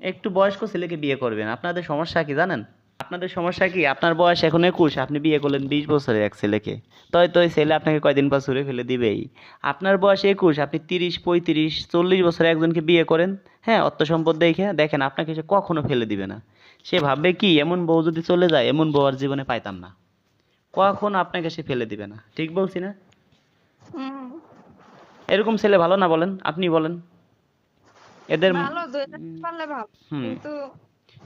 একটু বয়স্ক ছেলেকে বিয়ে করবেন আপনাদের সমস্যা কি জানেন? আপনাদের সমস্যা কি? আপনার বয়স এখন একুশ আপনি বিয়ে করলেন বিশ বছরের এক ছেলেকে। তয় তয় ছেলে আপনাকে কয়দিন পর ছুঁড়ে ফেলে দিবেই। আপনার বয়স একুশ আপনি তিরিশ পঁয়ত্রিশ চল্লিশ বছরের একজনকে বিয়ে করেন। হ্যাঁ অর্থ সম্পদ দেখে দেখেন আপনাকে সে কখনো ফেলে দিবে না। সে ভাববে কি এমন বউ যদি চলে যায় এমন বউ আর জীবনে পাইতাম না। কখন আপনাকে সে ফেলে দিবে না। ঠিক বলছি না? এরকম ছেলে ভালো না বলেন? আপনি বলেন। এদের ভালো পারলে ভালো কিন্তু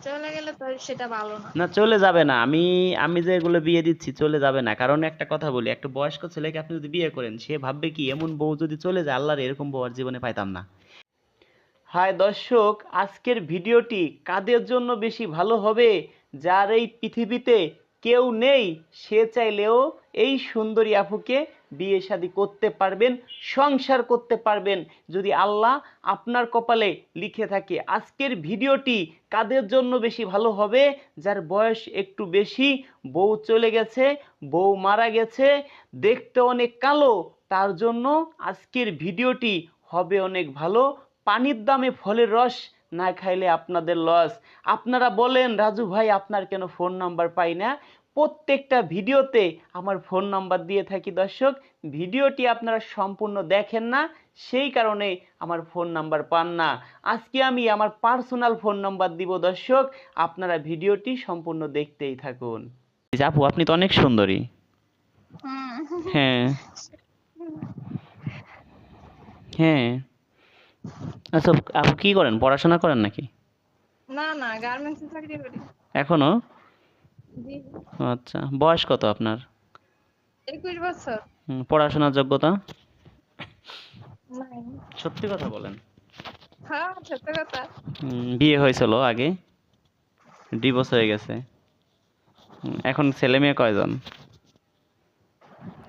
চলে গেলে তো সেটা ভালো না। না চলে যাবে না। আমি আমি যে এগুলো বিয়ে দিচ্ছি চলে যাবে না। কারণ একটা কথা বলি একটা বয়স্ক ছেলেকে আপনি যদি বিয়ে করেন সে ভাববে কি এমন বউ যদি চলে যায় আল্লাহর এরকম বউ আর জীবনে পাইতাম না। হাই দর্শক আজকের ভিডিওটি কাদের জন্য বেশি ভালো হবে? যার এই পৃথিবীতে কেউ নেই, সে চাইলেও এই সুন্দরী আপুকে বিয়ে শাদী করতে পারবেন, সংসার করতে পারবেন। যদি আল্লাহ আপনার কপালে লিখে থাকে, আজকের ভিডিওটি কাদের জন্য বেশি ভালো হবে? যার বয়স একটু বেশি, বউ চলে গেছে, বউ মারা গেছে, দেখতে অনেক কালো, তার জন্য আজকের ভিডিওটি হবে অনেক ভালো। পানির দামে ফলের রস না খাইলে আপনাদের লস আপনারা বলেন রাজু ভাই আপনার কেন ফোন নাম্বার পাই না? প্রত্যেকটা ভিডিওতে আমার ফোন নাম্বার দিয়ে থাকি দর্শক। ভিডিওটি আপনারা সম্পূর্ণ দেখেন না সেই কারণে আমার ফোন নাম্বার পান না। আজকে আমি আমার পার্সোনাল ফোন নাম্বার দিব দর্শক। আপনারা ভিডিওটি সম্পূর্ণ দেখতেই থাকুন। আপু আপনি তো অনেক সুন্দরী। হ্যাঁ। হ্যাঁ। আচ্ছা আপু কি করেন? পড়াশোনা করেন নাকি? না না গার্মেন্টসে চাকরি করি। এখনও? জি। আচ্ছা বয়স কত আপনার? একুশ বছর। পড়াশোনার যোগ্যতা? নাই। সত্যি কথা বলেন? হ্যাঁ সত্য কথা। বিয়ে হয়েছিল আগে? ডিভোর্স হয়ে গেছে। এখন ছেলে মেয়ে কয়জন?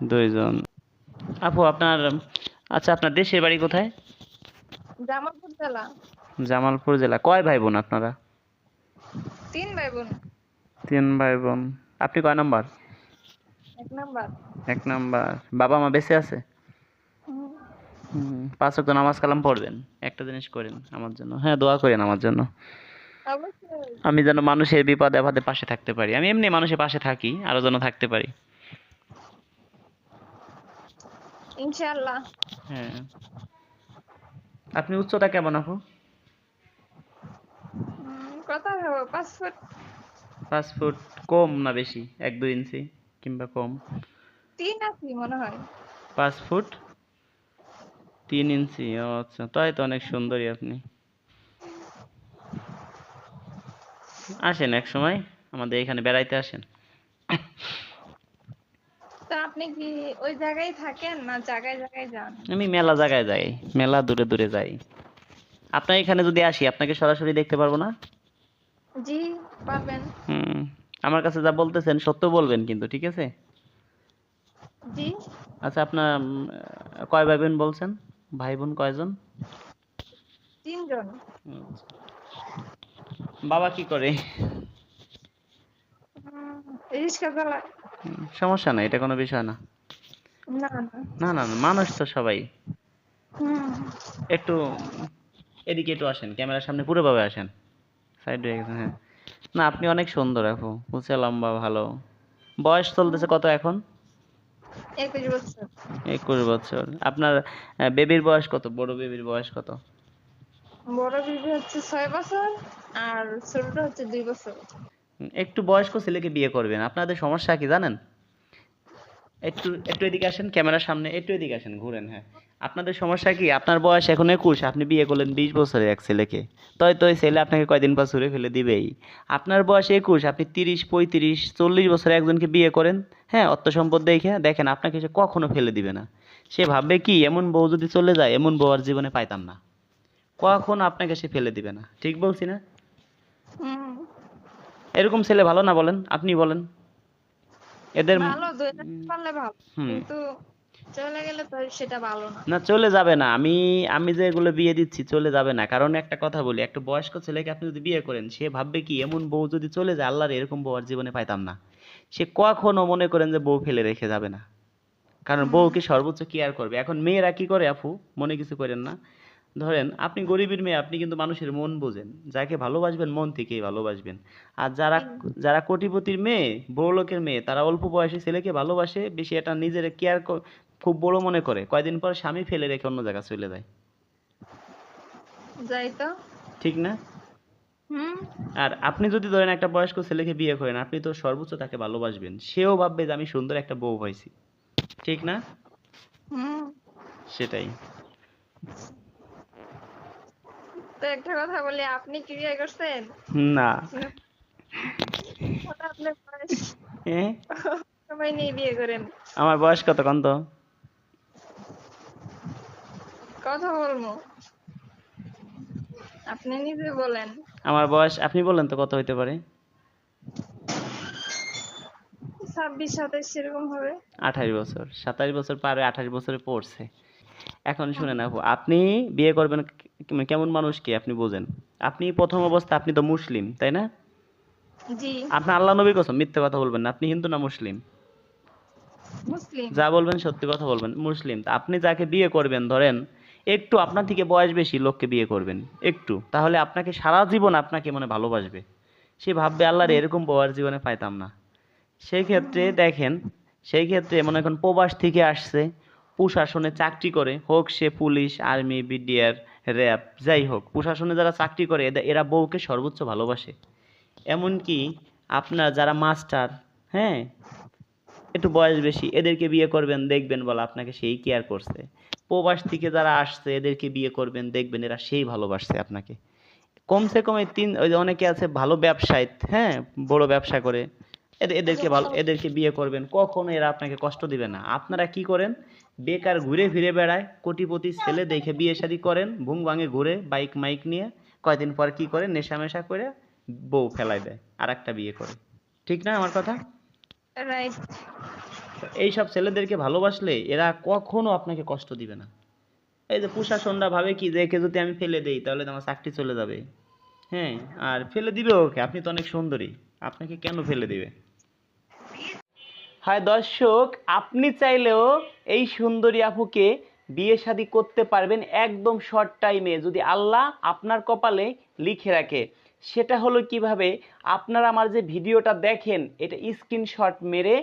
দুইজন। আপু আপনার আচ্ছা আপনার দেশের বাড়ি কোথায়? জামালপুর জেলা। জামালপুর জেলা। কয় ভাই বোন আপনারা? তিন ভাই বোন তিন ভাই বোন আপনি কয় নাম্বার? এক নাম্বার। এক নাম্বার। বাবা মা বেঁচে আছে? পাঁচ ওয়াক্ত নামাজ কালাম পড়বেন? একটা জিনিস করেন আমার জন্য। হ্যাঁ দোয়া করেন আমার জন্য। আমি যেন মানুষের বিপদে আপদে পাশে থাকতে পারি। আমি এমনি মানুষের পাশে থাকি আরও যেন থাকতে পারি। ইনশাআল্লাহ। হ্যাঁ। আপনি উচ্চতা কেমন আপু? কথা হবে পাঁচ ফুট। পাঁচ ফুট কম না বেশি? এক দুই ইঞ্চি কিংবা কম? তিন আছি মনে হয়। পাঁচ ফুট? তিন ইঞ্চি ও আচ্ছা তাই তো অনেক সুন্দরী আপনি। আসেন এক সময় আমাদের এখানে বেড়াইতে আসেন। আপনি কি ওই জায়গায় থাকেন না জায়গায় জায়গায় যান? আমি মেলা জায়গায় যাই মেলা দূরে দূরে যাই। আপনার এখানে যদি আসি আপনাকে সরাসরি দেখতে পারব না? জি পাবেন। হুম আমার কাছে যা বলতেছেন সত্য বলবেন কিন্তু ঠিক আছে? জি। আচ্ছা আপনার কয় ভাই বোন বলছেন? ভাই বোন কয়জন? তিনজন। বাবা কি করে? রিক্সা চালায়। সমস্যা নাই এটা কোনো বিষয় না। না না। না না না, মানুষ তো সবাই। একটু এদিকে একটু আসেন ক্যামেরার সামনে পুরোভাবে আসেন। সাইড হয়ে গেছে হ্যাঁ। না আপনি অনেক সুন্দর আপু উঁচে লম্বা ভালো। বয়স চলতেছে কত এখন? একুশ বছর। একুশ বছর। আপনার বেবির বয়স কত? বড় বেবির বয়স কত? বড় বিবি হচ্ছে ছয় বছর আর ছোটটা হচ্ছে দুই বছর। একটু বয়স্ক ছেলেকে বিয়ে করবেন। আপনাদের সমস্যা কি জানেন? একটু একটু এদিকে আসেন, ক্যামেরার সামনে একটু এদিকে আসেন, ঘুরেন হ্যাঁ। আপনাদের সমস্যা কি? আপনার বয়স এখন একুশ, আপনি বিয়ে করলেন বিশ বছরের এক ছেলেকে। তয় তয় ছেলে আপনাকে কয়দিন পর ছুঁড়ে ফেলে দিবেই। আপনার বয়স একুশ, আপনি তিরিশ, পঁয়ত্রিশ, চল্লিশ বছরের একজনকে বিয়ে করেন হ্যাঁ অর্থ সম্পদ দেখে, দেখেন আপনাকে সে কখনো ফেলে দিবে না। সে ভাববে কি, এমন বউ যদি চলে যায়, এমন বউ আর জীবনে পাইতাম না। কখনো আপনাকে সে ফেলে দিবে না। ঠিক বলছি না? এরকম ছেলে ভালো না বলেন? আপনি বলেন। এদের কিন্তু চলে গেলে তো সেটা ভালো না। না চলে যাবে না। আমি আমি যে এগুলো বিয়ে দিচ্ছি চলে যাবে না। কারণ একটা কথা বলি একটা বয়স্ক ছেলেকে আপনি যদি বিয়ে করেন সে ভাববে কি এমন বউ যদি চলে যায় আল্লাহর এরকম বউ আর জীবনে পাইতাম না। সে কখনো মনে করেন যে বউ ফেলে রেখে যাবে না। কারণ বউকে সর্বোচ্চ কেয়ার করবে। এখন মেয়েরা কি করে আপু? মনে কিছু করেন না? ধরেন আপনি গরিবের মেয়ে আপনি কিন্তু মানুষের মন বোঝেন। যাকে ভালোবাসবেন মন থেকেই ভালোবাসবেন। আর যারা যারা কোটিপতির মেয়ে বড় লোকের মেয়ে তারা অল্প বয়সে ছেলেকে ভালোবাসে বেশি এটা নিজের কেয়ার খুব বড় মনে করে। কয়দিন পর স্বামী ফেলে রেখে অন্য জায়গায় চলে যায়। যাই তো। ঠিক না? হুম। আর আপনি যদি ধরেন একটা বয়স্ক ছেলেকে বিয়ে করেন আপনি তো সর্বোচ্চ তাকে ভালোবাসবেন। সেও ভাববে যে আমি সুন্দর একটা বউ পাইছি ঠিক না? হুম। সেটাই। তো একটা কথা বলি আপনি কি বিয়ে করছেন? না। আপনার বয়স? সময় নিয়ে বিয়ে করেন। আমার বয়স কত কন তো? কথা বলব। আপনি নিজে বলেন। আমার বয়স আপনি বলেন তো কত হইতে পারে? ছাব্বিশ সাতাশ সেরকম হবে। আঠাশ বছর। সাতাশ বছর পার আঠাশ বছরে পড়ছে। এখন শুনেন আপু আপনি বিয়ে করবেন কে- মানে কেমন মানুষকে আপনি বোঝেন? আপনি প্রথম অবস্থা আপনি তো মুসলিম তাই না? জি। আপনি আল্লাহ নবীর কসম মিথ্যে কথা বলবেন না। আপনি হিন্দু না মুসলিম? মুসলিম। যা বলবেন সত্যি কথা বলবেন মুসলিম। তা আপনি যাকে বিয়ে করবেন ধরেন একটু আপনার থেকে বয়স বেশি লোককে বিয়ে করবেন একটু। তাহলে আপনাকে সারা জীবন আপনাকে মনে ভালোবাসবে। সে ভাববে আল্লাহর এরকম বউয়ার জীবনে পাইতাম না। সেই ক্ষেত্রে দেখেন সেই ক্ষেত্রে মনে করেন প্রবাস থেকে আসছে প্রশাসনে চাকরি করে হোক সে পুলিশ আর্মি বিডিআর র্যাব যাই হোক, প্রশাসনে যারা চাকরি করে এরা বউকে সর্বোচ্চ ভালোবাসে। এমনকি আপনার যারা মাস্টার হ্যাঁ একটু বয়স বেশি, এদেরকে বিয়ে করবেন, দেখবেন বলে আপনাকে সেই কেয়ার করছে। প্রবাস থেকে যারা আসছে, এদেরকে বিয়ে করবেন, দেখবেন এরা সেই ভালোবাসছে আপনাকে। কমসে কম এই তিন, ওই অনেকে আছে ভালো ব্যবসায়ী হ্যাঁ বড় ব্যবসা করে। এদেরকে ভালো এদেরকে বিয়ে করবেন। কখনো এরা আপনাকে কষ্ট দিবে না। আপনারা কি করেন? বেকার ঘুরে ফিরে বেড়ায় কোটিপতি ছেলে দেখে বিয়ে শাদী করেন ভুং ভাঙে ঘুরে বাইক মাইক নিয়ে কয়দিন পর কি করে? নেশা মেশা করে বউ ফেলাই দেয় আর একটা বিয়ে করে। ঠিক না আমার কথা? রাইট এইসব ছেলেদেরকে ভালোবাসলে এরা কখনো আপনাকে কষ্ট দিবে না। এই যে প্রশাসনরা ভাবে কি যে একে যদি আমি ফেলে দেই তাহলে তো আমার চাকরি চলে যাবে। হ্যাঁ আর ফেলে দিবে ওকে আপনি তো অনেক সুন্দরী। আপনাকে কেন ফেলে দিবে? হায় দর্শক, আপনি চাইলেও এই সুন্দরী আপুকে বিয়ে শাদী করতে পারবেন একদম শর্ট টাইমে যদি আল্লাহ আপনার কপালে লিখে রাখে, সেটা হলো কীভাবে? আপনারা আমার যে ভিডিওটা দেখেন, এটা স্ক্রিনশট মেরে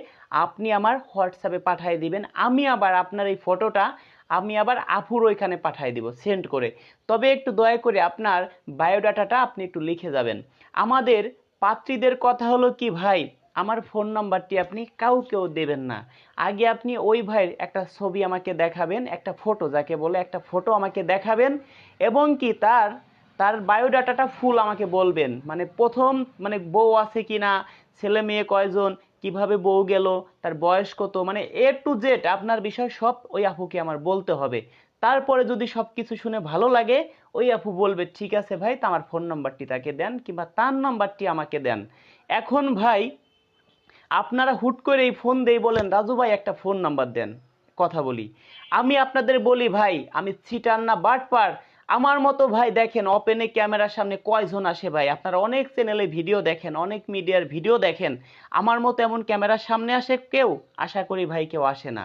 আপনি আমার হোয়াটসঅ্যাপে পাঠিয়ে দিবেন। আমি আবার আপনার এই ফটোটা, আমি আবার আপুর ওইখানে পাঠিয়ে দিব সেন্ড করে। তবে একটু দয়া করে আপনার বায়োডাটাটা আপনি একটু লিখে যাবেন। আমাদের পাত্রীদের কথা হলো কি ভাই? আমার ফোন নাম্বারটি আপনি কাউকেও দেবেন না। আগে আপনি ওই ভাইয়ের একটা ছবি আমাকে দেখাবেন, একটা ফটো, যাকে বলে একটা ফটো আমাকে দেখাবেন এবং কি তার তার বায়োডাটাটা ফুল আমাকে বলবেন। মানে প্রথম মানে বউ আছে কি না ছেলে মেয়ে কয়জন, কীভাবে বউ গেল, তার বয়স কত মানে এ টু জেড আপনার বিষয় সব ওই আপুকে আমার বলতে হবে। তারপরে যদি সব কিছু শুনে ভালো লাগে, ওই আপু বলবে, ঠিক আছে ভাই, তা আমার ফোন নাম্বারটি তাকে দেন কিংবা তার নাম্বারটি আমাকে দেন। এখন ভাই আপনারা হুট করে এই ফোন দেই বলেন, রাজু ভাই, একটা ফোন নাম্বার দেন, কথা বলি। আমি আপনাদের বলি, ভাই, আমি ছিটার না বাটপার আমার মতো ভাই দেখেন ওপেনে ক্যামেরার সামনে কয়জন আসে ভাই? আপনারা অনেক চ্যানেলে ভিডিও দেখেন, অনেক মিডিয়ার ভিডিও দেখেন। আমার মতো এমন ক্যামেরার সামনে আসে কেউ? আশা করি ভাই, কেউ আসে না।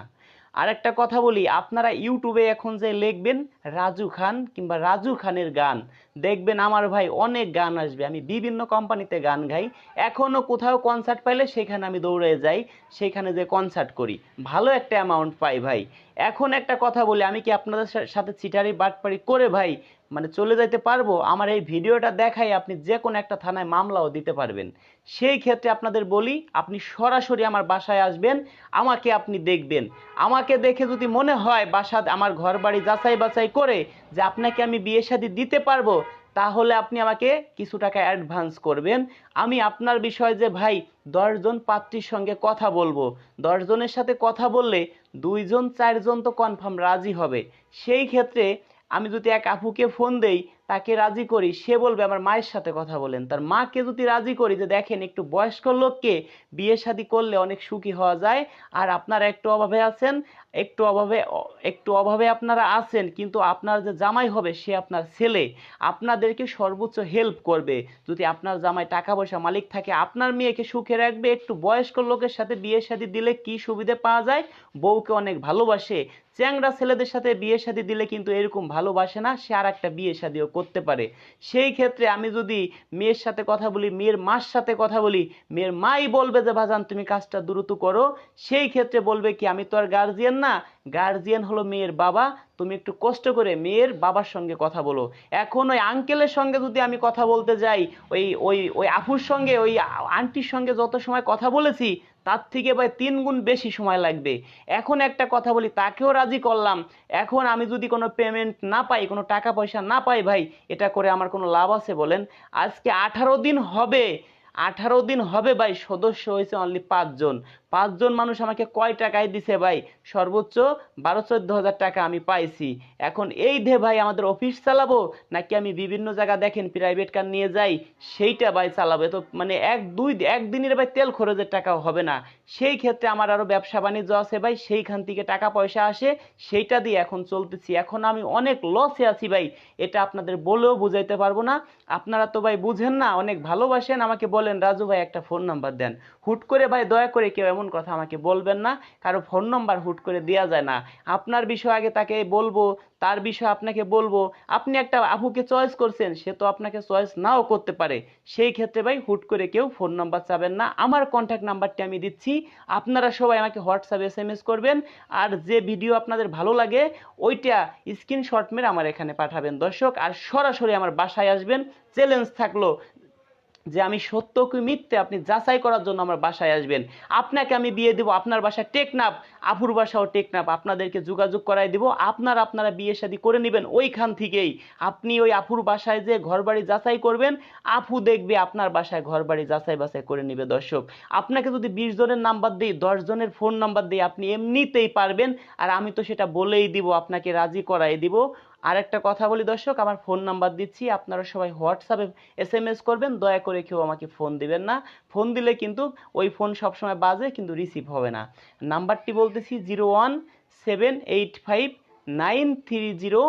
আর একটা কথা বলি, আপনারা ইউটিউবে এখন যে লিখবেন রাজু খান কিংবা রাজু খানের গান, দেখবেন আমার ভাই অনেক গান আসবে। আমি বিভিন্ন কোম্পানিতে গান গাই। এখনও কোথাও কনসার্ট পাইলে সেখানে আমি দৌড়ে যাই, সেখানে যে কনসার্ট করি। ভালো একটা অ্যামাউন্ট পাই ভাই। এখন একটা কথা বলি, আমি কি আপনাদের সাথে চিটারি বাটপাড়ি করে ভাই মানে চলে যাইতে পারব, আমার এই ভিডিওটা দেখাই আপনি যে কোনো একটা থানায় মামলাও দিতে পারবেন। সেই ক্ষেত্রে আপনাদের বলি, আপনি সরাসরি আমার বাসায় আসবেন, আমাকে আপনি দেখবেন। আমাকে দেখে যদি মনে হয় বাসা, আমার ঘর বাড়ি যাচাই বাছাই করে যে আপনাকে আমি বিয়ে শাদী দিতে পারব, তাহলে আপনি আমাকে কিছু টাকা অ্যাডভান্স করবেন। আমি আপনার বিষয়ে যে ভাই দশজন পাত্রীর সঙ্গে কথা বলব, দশজনের সাথে কথা বললে দুইজন, চারজন তো কনফার্ম রাজি হবে। সেই ক্ষেত্রে আমি যদি এক আপুকে ফোন দেই, তাকে রাজি করি, সে বলবে আমার মায়ের সাথে কথা বলেন। তার মাকে যদি রাজি করি যে দেখেন একটু বয়স্ক লোককে বিয়ে শাদী করলে অনেক সুখী হওয়া যায়, আর আপনারা একটু অভাবে আছেন একটু অভাবে একটু অভাবে আপনারা আছেন, কিন্তু আপনার যে জামাই হবে সে আপনার ছেলে। আপনাদেরকে সর্বোচ্চ হেল্প করবে। যদি আপনার জামাই টাকা পয়সা মালিক থাকে, আপনার মেয়েকে সুখে রাখবে, একটু বয়স্ক লোকের সাথে বিয়ে শাদী দিলে কি সুবিধে পাওয়া যায়? বউকে অনেক ভালোবাসে। চ্যাংরা ছেলেদের সাথে বিয়ে শাদী দিলে কিন্তু এরকম ভালোবাসে না, সে আর একটা বিয়ে শাদীও করতে পারে। সেই ক্ষেত্রে আমি যদি মেয়ের সাথে কথা বলি, মেয়ের মার সাথে কথা বলি, মেয়ের মাই বলবে যে, ভাজান, তুমি কাজটা দ্রুত করো। সেই ক্ষেত্রে বলবে কি, আমি তো আর গার্জিয়ান না। গার্জিয়ান হলো মেয়ের বাবা, তুমি একটু কষ্ট করে মেয়ের বাবার সঙ্গে কথা বলো। এখন ওই আঙ্কেলের সঙ্গে যদি আমি কথা বলতে যাই, ওই ওই ওই আফুর সঙ্গে, ওই আন্টির সঙ্গে যত সময় কথা বলেছি, তার থেকে ভাই তিন গুণ বেশি সময় লাগবে। এখন একটা কথা বলি, তাকেও রাজি করলাম। এখন আমি যদি কোনো পেমেন্ট না পাই, কোনো টাকা পয়সা না পাই ভাই, এটা করে আমার কোনো লাভ আছে বলেন? আজকে আঠারো দিন হবে। আঠারো দিন হবে ভাই, সদস্য হয়েছে অনলি পাঁচজন। পাঁচজন মানুষ আমাকে কয় টাকায় দিছে ভাই? সর্বোচ্চ বারো, চোদ্দ হাজার টাকা আমি পাইছি। এখন এই দে ভাই, আমাদের অফিস চালাবো? নাকি আমি বিভিন্ন জায়গা দেখেন প্রাইভেট কার নিয়ে যাই, সেইটা ভাই চালাবো? তো মানে এক, দুই একদিনের ভাই তেল খরচের টাকাও হবে না। সেই ক্ষেত্রে আমার আরও ব্যবসা বাণিজ্য আছে ভাই, সেইখান থেকে টাকা পয়সা আসে, সেইটা দিয়ে এখন চলতেছি। এখন আমি অনেক লসে আছি ভাই, এটা আপনাদের বলেও বুঝাইতে পারব না। আপনারা তো ভাই বুঝেন না, অনেক ভালোবাসেন, আমাকে বলেন, রাজু ভাই একটা ফোন নাম্বার দেন। হুট করে ভাই দয়া করে কেউ এমন কথা আমাকে বলবেন না, কারও ফোন নাম্বার হুট করে দেওয়া যায় না। আপনার বিষয় আগে তাকে বলব, তার বিষয় আপনাকে বলব। আপনি একটা আপুকে চয়েস করছেন, সে তো আপনাকে চয়েস নাও করতে পারে। সেই ক্ষেত্রে ভাই হুট করে কেউ ফোন নাম্বার চাবেন না। আমার কন্ট্যাক্ট নাম্বারটি আমি দিচ্ছি। আপনারা সবাই আমাকে হোয়াটসঅ্যাপ এস এম এস করবেন। আর যে ভিডিও আপনাদের ভালো লাগে, ওইটা স্ক্রিনশট মেরে আমার এখানে পাঠাবেন। দর্শক, আর সরাসরি আমার বাসায় আসবেন। চ্যালেঞ্জ থাকল। যে আমি সত্য কি মিথ্যে আপনি যাচাই করার জন্য আমার বাসায় আসবেন। আপনাকে আমি বিয়ে দেবো, আপনার বাসা টেকনাফ আফুর বাসাও টেকনাফ। আপনাদেরকে যোগাযোগ করাই দিব, আপনার আপনারা বিয়ে শাদী করে নেবেন ওইখান থেকেই। আপনি ওই আফুর বাসায় যে ঘরবাড়ি যাচাই করবেন আফু দেখবে আপনার বাসায় ঘরবাড়ি যাচাই বাছাই করে নেবে দর্শক। আপনাকে যদি বিশ জনের নাম্বার দিই, দশ জনের ফোন নাম্বার দিই, আপনি এমনিতেই পারবেন। আর আমি তো সেটা বলেই দিব, আপনাকে রাজি করাই দিব। আর একটা কথা বলি দর্শক, আমার ফোন নাম্বার দিচ্ছি, আপনারা সবাই হোয়াটসঅ্যাপে এস এম এস করবেন, দয়া করে কেউ আমাকে ফোন দিবেন না। ফোন দিলে কিন্তু ওই ফোন সবসময় বাজে, কিন্তু রিসিভ হবে না। নাম্বারটি বলতেছি zero one seven eight five nine three zero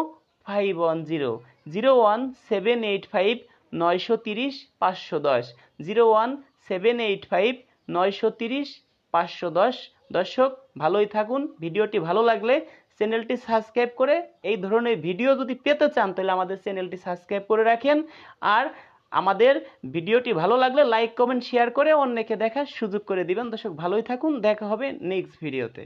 five one zero zero one seven eight five নয়শো তিরিশ পাঁচশো দশ, zero one seven eight five নয়শো তিরিশ পাঁচশো দশ। দর্শক, ভালোই থাকুন, ভিডিওটি ভালো লাগলে চ্যানেলটি সাবস্ক্রাইব করে এই ধরনের ভিডিও যদি পেতে চান, তাহলে আমাদের চ্যানেলটি সাবস্ক্রাইব করে রাখেন। আর আমাদের ভিডিওটি ভালো লাগলে লাইক, কমেন্ট, শেয়ার করে অন্যকে দেখার সুযোগ করে দিবেন। দর্শক, ভালোই থাকুন। দেখা হবে নেক্সট ভিডিওতে।